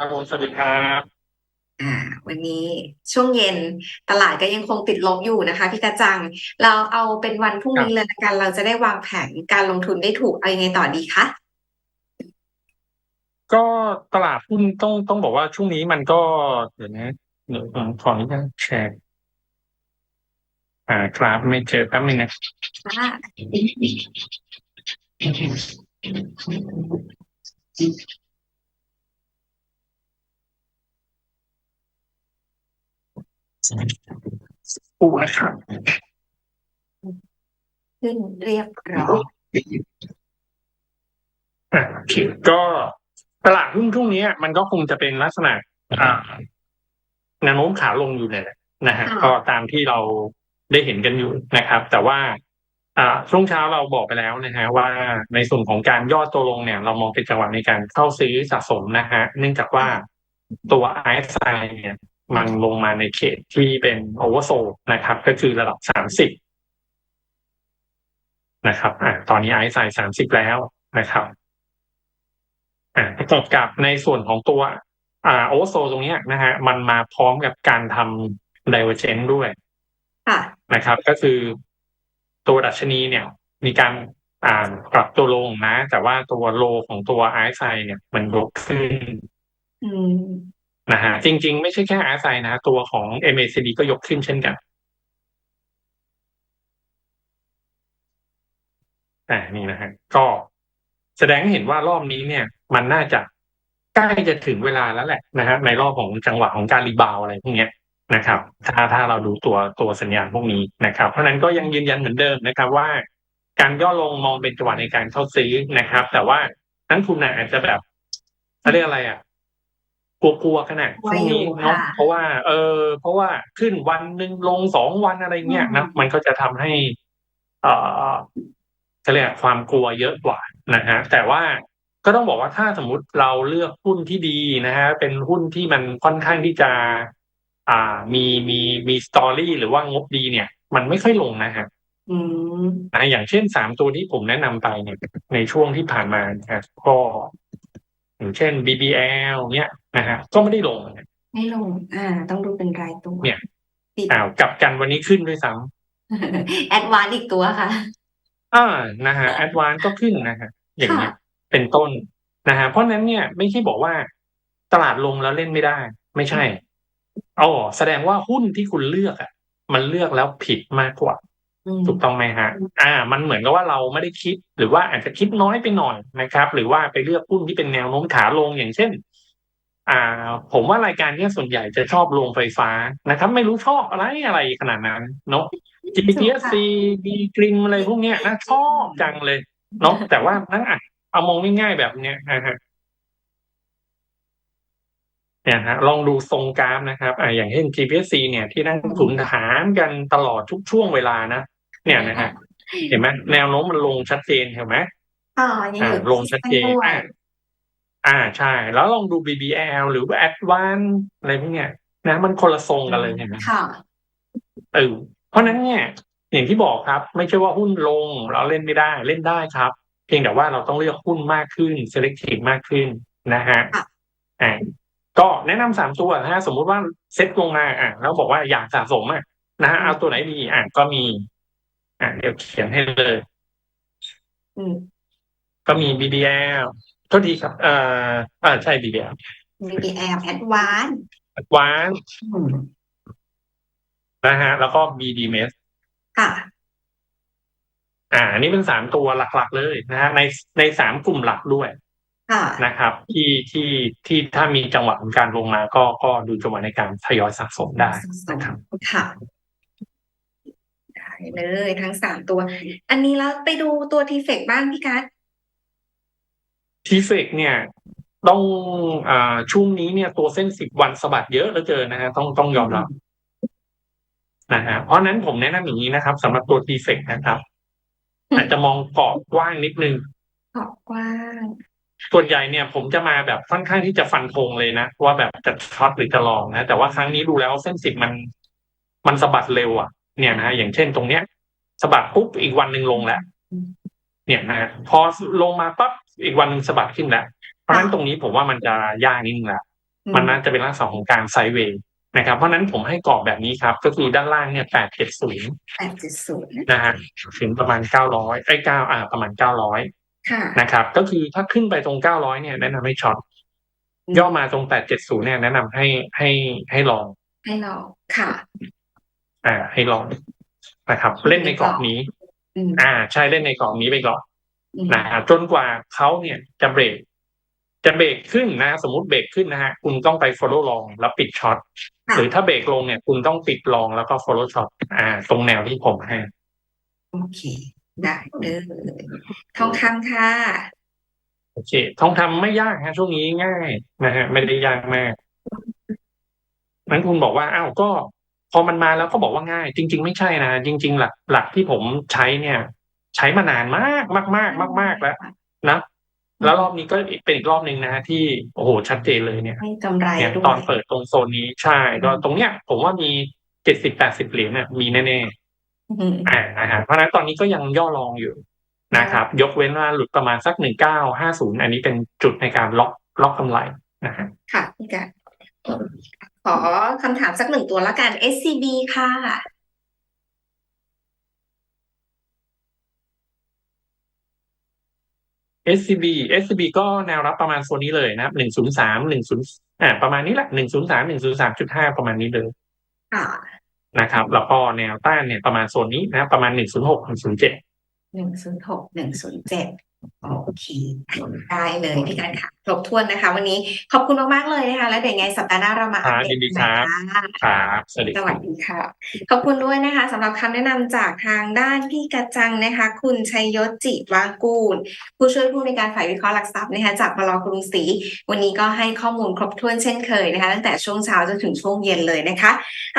ครับผมสวัสดีครับอ่าวันนี้ช่วงเย็นตลาดก็ยังคงติดลบอยู่นะคะพี่กระจัง เราเอาเป็นวันพรุ่งครับนี้เลยละกันเราจะได้วางแผนการลงทุนได้ถูกเอายังไงต่อดีคะก็ตลาดหุ้นต้องต้องบอกว่าช่วงนี้มันก็เดี๋ยวนะเดี๋ยวผมขออนุญาตแชร์อ่ากราฟไม่เจอแป๊บนึงนะค่ะ ปูนะครับขึ้นเรียบร้อยอ่าโอเคก็ตลาดหุ้นช่วงนี้มันก็คงจะเป็นลักษณะอ่าแนวโน้มขาลงอยู่เนี่ยแหละนะฮะค่ะก็ตามที่เราได้เห็นกันอยู่นะครับ แต่ว่าอ่าช่วงเช้าเราบอกไปแล้วนะฮะว่าในส่วนของการย่อตัวลงเนี่ย เรามองเป็นจังหวะในการเข้าซื้อสะสมนะฮะเนื่องจากว่าตัว RSI เนี่ย มันลงมาในเขตที่เป็นโอเวอร์โซนะครับ ก็คือระดับสามสิบนะครับอ่าตอนนี้ RSI สามสิบแล้วนะครับอ่าประกอบกับในส่วนของตัวอ่าโอเวอร์โซตรงเนี้ยนะฮะมันมาพร้อมกับการทำ divergence ด้วยค่ะนะครับ ก็คือตัวดัชนีเนี่ย มีการอ่าปรับตัวลงนะ แต่ว่าตัวโลของตัว RSI เนี่ย มันยกขึ้นอืม นะฮะจริง ๆ ไม่ใช่แค่ RSI นะ ตัวของ MACD ก็ยกขึ้นเช่นกันอ่านี่นะฮะก็แสดงให้เห็นว่ารอบนี้เนี่ย มันน่าจะใกล้จะถึงเวลาแล้วแหละนะฮะในรอบของจังหวะของการรีบาวอะไรพวกเนี้ยนะครับ ถ้าถ้าเราดูตัวตัวสัญญาณพวกนี้นะครับ เพราะนั้นก็ยังยืนยันเหมือนเดิมนะครับว่า การย่อลงมองเป็นจังหวะในการเข้าซื้อนะครับ แต่ว่านักทุนนะอาจจะแบบเขาเรียกอะไรอะ กลัวๆขนาดช่วงนี้เนาะค่ะเพราะว่า เออ เพราะว่าขึ้นวันหนึ่งลงสองวันอะไรเงี้ยนะมันก็จะทำให้ เอ่อเขาเรียกความกลัวเยอะกว่านะฮะแต่ว่าก็ต้องบอกว่าถ้าสมมุติเราเลือกหุ้นที่ดีนะฮะเป็นหุ้นที่มันค่อนข้างที่จะ อ่ามีมีมีสตอรี่หรือว่างบดีเนี่ย มันไม่ค่อยลงนะฮะอืมนะอย่างเช่นสามตัวที่ผมแนะนำไปเนี่ยในช่วงที่ผ่านมานะครับก็อย่างเช่น BBL เนี่ยนะฮะก็ไม่ได้ลงนะไม่ลง อ่า ต้องดูเป็นรายตัวเนี่ยปิดอ้าวกลับกันวันนี้ขึ้นด้วยซ้ำแอดวานอีกตัวค่ะอ่านะฮะแอดวานก็ขึ้นนะฮะอย่างเงี้ยเป็นต้นนะฮะเพราะฉะนั้นเนี่ยไม่ใช่บอกว่า ตลาดลงแล้วเล่นไม่ได้ ไม่ใช่อ๋อแสดงว่าหุ้นที่คุณเลือกอะ มันเลือกแล้วผิดมากกว่า อืม ถูกต้องไหมฮะ อ่า มันเหมือนกับว่าเราไม่ได้คิด หรือว่าอาจจะคิดน้อยไปหน่อยนะครับ หรือว่าไปเลือกหุ้นที่เป็นแนวโน้มขาลงอย่างเช่น อ่า ผมว่ารายการเนี้ยส่วนใหญ่จะชอบลงไฟฟ้านะครับ ไม่รู้ชอบอะไรอะไรขนาดนั้นเนาะ GPSC ดีกริงอะไรพวกเนี้ยนะชอบจังเลยเนาะแต่ว่านั่งอะเอามองง่ายๆแบบเนี้ยนะฮะเนี่ยฮะลองดูทรงกราฟนะครับอ่าอย่างเช่น GPSC เนี่ยที่นักลงทุนหารกันตลอดทุกช่วงเวลานะเนี่ยนะฮะเห็นไหมแนวโน้มมันลงชัดเจนเห็นไหมอ่ายังอ่าอยู่ลงชัดเจนด้วยอ่า อ่าใช่ แล้วลองดู BBL หรือว่า Advance อะไรพวกเนี้ยนะมันคนละทรงกันเลยเห็นไหมค่ะเออเพราะฉะนั้นเนี่ยอย่างที่บอกครับ ไม่ใช่ว่าหุ้นลงเราเล่นไม่ได้เล่นได้ครับ เพียงแต่ว่าเราต้องเลือกหุ้นมากขึ้น selective มากขึ้นนะฮะค่ะอ่าก็แนะนำสามตัวนะฮะสมมุติว่าเซ็ตลงมาอะแล้วบอกว่าอยากสะสมอะนะฮะเอาตัวไหนดีอะก็มี อะเดี๋ยวเขียนให้เลยอืมก็มี BBL โทษทีครับเอ่ออ่าใช่ BBL BBL Advance Advance อืมนะฮะ แล้วก็ BDMs ค่ะอ่าอันนี้เป็นสามตัวหลักๆ เลยนะฮะในในสามกลุ่มหลักด้วยค่ะนะครับ ที่ที่ที่ถ้ามีจังหวะของการลงมา ก็ก็ดูจังหวะในการทยอยสะสมได้นะครับค่ะได้เลยทั้งสามตัว อันนี้แล้วไปดูตัวทีเฟกบ้างพี่กัส ทีเฟกเนี่ยต้องอ่าช่วงนี้เนี่ยตัวเส้นสิบวันสะบัดเยอะเหลือเกินนะฮะต้องต้องยอมรับนะฮะเพราะฉะนั้นผมแนะนำอย่างนี้นะครับสำหรับตัวทีเฟกนะครับอาจจะมองกรอบกว้างนิดนึงขอบกว้างส่วนใหญ่เนี่ย ผมจะมาแบบค่อนข้างที่จะฟันธงเลยนะว่าแบบจะช็อตหรือจะลองนะแต่ว่าครั้งนี้ดูแล้วเส้นสิบมัน มันสะบัดเร็วอะ เนี่ยนะฮะอย่างเช่นตรงเนี้ยสะบัดปุ๊บอีกวันหนึ่งลงแล้วเนี่ยนะฮะพอลงมาปั๊บ อีกวันหนึ่งสะบัดขึ้นแล้วเพราะฉะนั้นตรงนี้ผมว่ามันจะยากนิดนึงละมันน่าจะเป็นลักษณะของการไซด์เวย์นะครับ เพราะฉะนั้นผมให้กรอบแบบนี้ครับ ก็คือด้านล่างเนี่ยแปดเจ็ดศูนย์แปดจุดศูนย์นะฮะถึงประมาณเก้าร้อยไอ้เก้าอ่าประมาณเก้าร้อยค่ะนะครับ ก็คือถ้าขึ้นไปตรงเก้าร้อยเนี่ยแนะนำให้ช็อตอืมย่อมาตรงแปดเจ็ดศูนย์เนี่ยแนะนำให้ให้ให้ลอง ให้ลองค่ะ อ่า ให้ลองนะครับ เล่นในกรอบนี้อืมอ่า ใช่เล่นในกรอบนี้ไปก่อนอืม นะฮะจนกว่าเขาเนี่ยจะเบรกจะเบรกขึ้นนะ สมมติเบรกขึ้นนะฮะคุณต้องไป follow ลองแล้วปิดช็อตค่ะหรือถ้าเบรกลงเนี่ย คุณต้องปิดลองแล้วก็ follow ช็อตอ่า ตรงแนวที่ผมให้โอเค ได้เลยทองคำค่ะโอเค ทองคำไม่ยากฮะช่วงนี้ง่ายนะฮะไม่ได้ยากมากนั้นคุณบอกว่าอ้าวก็ พอมันมาแล้วก็บอกว่าง่าย จริง ๆ ไม่ใช่นะจริง ๆ หลักหลักที่ผมใช้เนี่ย ใช้มานานมากมากมากมากมากแล้วนะแล้วรอบนี้ก็เป็นอีกรอบหนึ่งนะฮะที่โอ้โหชัดเจนเลยเนี่ยให้กำไรเนี่ยด้วยตอนเปิดตรงโซนนี้ใช่ก็ตรงเนี้ย ผมว่ามีเจ็ดสิบแปดสิบเหรียญเนี่ยมีแน่อืมๆอ่านะฮะเพราะฉะนั้นตอนนี้ก็ยังย่อรองอยู่นะครับ ยกเว้นว่าหลุดประมาณสักหนึ่งเก้าห้าศูนย์อันนี้เป็นจุดในการล็อกล็อกกำไรนะฮะค่ะพี่กันขอคำถามสักหนึ่งตัวละกัน SCB ค่ะ SCB SCB ก็แนวรับประมาณโซนนี้เลยนะครับหนึ่งศูนย์สามหนึ่งศูนย์อ่าประมาณนี้แหละหนึ่งศูนย์สามหนึ่งศูนย์สามจุดห้าประมาณนี้เลยค่ะนะครับ แล้วก็แนวต้านเนี่ยประมาณโซนนี้นะครับประมาณหนึ่งศูนย์หกหนึ่งศูนย์เจ็ดหนึ่งศูนย์หกหนึ่งศูนย์เจ็ด โอเค ได้เลยพี่กันค่ะครบถ้วนนะคะ วันนี้ขอบคุณมากๆเลยนะคะ แล้วเดี๋ยวยังไงสัปดาห์หน้าเรามาอัปเดยิตนดีกันครับนะคะครับสวัสดีสวัสดีค่ะ ขอบคุณด้วยนะคะสำหรับคำแนะนำจากทางด้านพี่กระจังนะคะ คุณชัยยศจิวางกูล ผู้ช่วยผู้ในวยการฝ่ายวิเคราะห์หลักทรัพย์นะคะจากบลกรุงศรีวันนี้ก็ให้ข้อมูลครบถ้วนเช่นเคยนะคะ ตั้งแต่ช่วงเช้าจนถึงช่วงเย็นเลยนะคะ